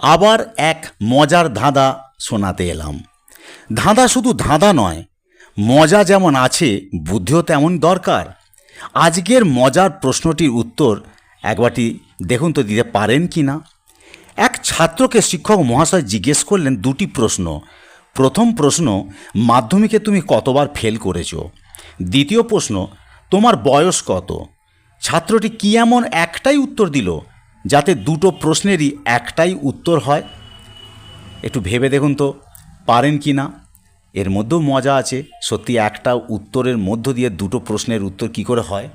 আবার এক মজার ধাঁধা শোনাতে এলাম। ধাঁধা শুধু ধাঁধা নয়, মজা যেমন আছে, বুদ্ধিও তেমন দরকার। আজকের মজার প্রশ্নটির উত্তর একবারটি দেখুন তো দিতে পারেন কি না। এক ছাত্রকে শিক্ষক মহাশয় জিজ্ঞেস করলেন দুটি প্রশ্ন। প্রথম প্রশ্ন, মাধ্যমিকে তুমি কতবার ফেল করেছ? দ্বিতীয় প্রশ্ন, তোমার বয়স কত? ছাত্রটি কি এমন একটাই উত্তর দিল যাতে দুটো প্রশ্নেরই একটাই উত্তর হয়। একটু ভেবে দেখুন তো, পারেন কি না? এর মধ্যেও মজা আছে। সত্যি একটা উত্তরের মধ্য দিয়ে দুটো প্রশ্নের উত্তর কি করে হয়?